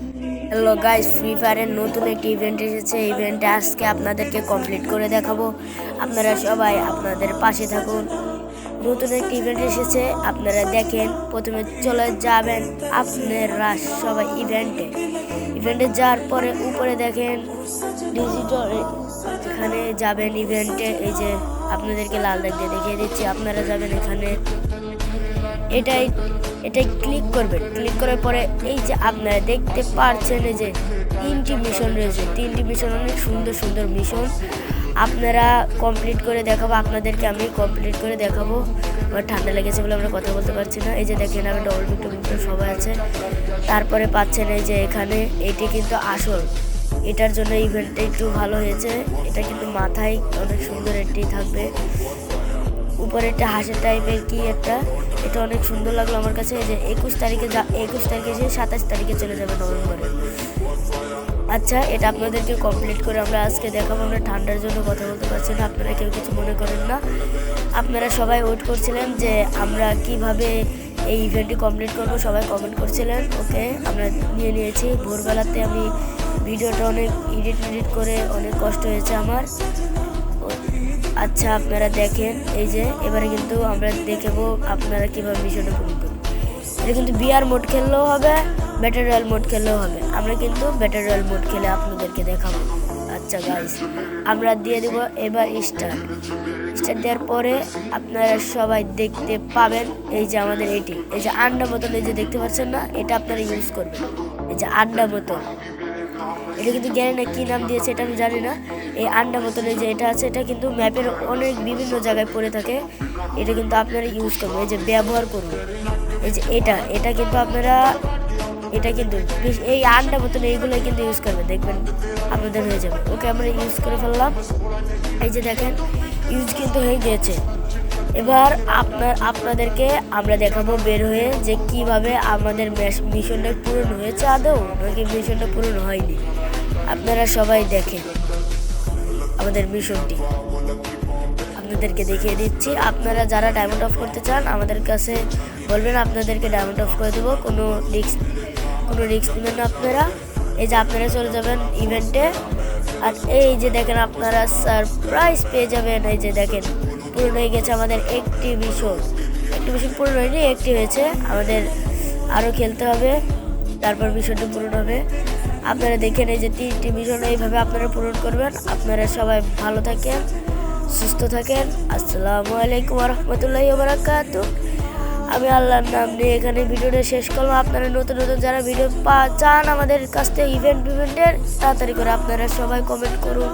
Hello guys free ফায়ারের নতুন একটি ইভেন্ট এসেছে। ইভেন্টে আজকে আপনাদেরকে কমপ্লিট করে দেখাবো। আপনারা সবাই আপনাদের পাশে থাকুন। নতুন একটি ইভেন্ট এসেছে, আপনারা দেখেন। প্রথমে চলে যাবেন আপনারা সবাই ইভেন্টে ইভেন্টে যাওয়ার পরে উপরে দেখেন ডিজিটাল এখানে যাবেন ইভেন্টে এই যে আপনাদেরকে লাল দিয়ে দেখিয়ে দিচ্ছি, আপনারা যাবেন এখানে। এটাই এটাই ক্লিক করবেন। ক্লিক করার পরে এই যে আপনারা দেখতে পারছেন যে তিনটি মিশন রয়েছে। তিনটি মিশন অনেক সুন্দর সুন্দর মিশন আপনারা কমপ্লিট করে দেখাবো, আপনাদেরকে আমি কমপ্লিট করে দেখাবো। আমার ঠান্ডা লেগেছে বলে আমরা কথা বলতে পারছি না। এই যে দেখেন, আমি ডবল বিক্টো বিক্টো সবাই আছে। তারপরে পাচ্ছেন এই যে এখানে, এটি কিন্তু আসল। এটার জন্য ইভেন্টটা একটু ভালো হয়েছে। এটা কিন্তু মাথায় অনেক সুন্দর একটি থাকবে। উপরে একটা হাঁসের টাইপের কি একটা, এটা অনেক সুন্দর লাগল আমার কাছে। যে একুশ তারিখে যা, একুশ তারিখে এসে সাতাশ তারিখে চলে যাবে নভেম্বরে। আচ্ছা এটা আপনাদেরকে কমপ্লিট করে আমরা আজকে দেখাবো, আমরা ঠান্ডার জন্য কথা বলতে পারছি না, আপনারা কেউ কিছু মনে করেন না। আপনারা সবাই ওয়েট করছিলেন যে আমরা কীভাবে এই ইভেন্টটি কমপ্লিট করব, সবাই কমেন্ট করছিলেন ওকে আমরা নিয়ে নিয়েছি। ভোরবেলাতে আমি ভিডিওটা অনেক এডিট এডিট করে অনেক কষ্ট হয়েছে আমার। আচ্ছা আপনারা দেখেন, এই যে, এবারে কিন্তু আমরা দেখাবো আপনারা কীভাবে মিশনে পূরণ করবেন। এটা কিন্তু বিআর মোড খেললেও হবে ব্যাটার রয়্যাল মোড খেললেও হবে। আমরা কিন্তু ব্যাটার রয়্যাল মোড খেলে আপনাদেরকে দেখাবো। আচ্ছা গাইস আমরা দিয়ে দেব এবার স্টার্ট স্টার্ট দেওয়ার পরে আপনারা সবাই দেখতে পাবেন, এই যে আমাদের এটি। এই যে আন্ডা বোতল, এই যে দেখতে পাচ্ছেন না, এটা আপনারা ইউজ করবেন। এই যে আন্ডা বোতল। এটা কিন্তু জানি না কী নাম দিয়েছে, এটা আমি জানি না। এই আন্ডা বোতলে যে এটা আছে, এটা কিন্তু ম্যাপের অনেক বিভিন্ন জায়গায় পড়ে থাকে। এটা কিন্তু আপনারা ইউজ করবেন এই যে ব্যবহার করুন। এই যে এটা এটা কিন্তু আপনারা, এটা কিন্তু এই আন্ডা বোতলে এইগুলো কিন্তু ইউজ করবেন। দেখবেন আপনাদের হয়ে যাবে। ওকে, আমরা ইউজ করে ফেললাম। এই যে দেখেন ইউজ কিন্তু হয়ে গিয়েছে। এবার আপনার আপনাদেরকে আমরা দেখাবো বের হয়ে যে কীভাবে আমাদের মিশনটা পূরণ হয়েছে আদৌ, নাকি মিশনটা পূরণ হয়নি। আপনারা সবাই দেখেন আমাদের মিশনটি। আপনাদেরকে দেখিয়ে দিচ্ছি, আপনারা যারা ডায়মন্ড অফ করতে চান, আমাদের কাছে বলবেন, আপনাদেরকে ডায়মন্ড অফ করে দেবো। কোনো রিক্স কোনো রিস্ক নেবেন না আপনারা। এই যে আপনারা চলে যাবেন ইভেন্টে আর এই যে দেখেন, আপনারা সারপ্রাইজ পেয়ে যাবেন। এই যে দেখেন পূরণ হয়ে গেছে আমাদের একটি মিশন একটি মিশন পূরণ হয়নি, একটি হয়েছে। আমাদের আরও খেলতে হবে, তারপর মিশনটি পূরণ হবে। আপনারা দেখেন এই যে তিনটি মিশন এইভাবে আপনারা পূরণ করবেন। আপনারা সবাই ভালো থাকেন, সুস্থ থাকেন। আসসালামু আলাইকুম রহমতুল্লাহ বারাকাত আমি আল্লাহর নাম নিয়ে এখানে ভিডিওটা শেষ করলাম। আপনারা নতুন নতুন যারা ভিডিও পা, চান আমাদের কাছ থেকে ইভেন্ট ইভেন্টের তাড়াতাড়ি করে আপনারা সবাই কমেন্ট করুন।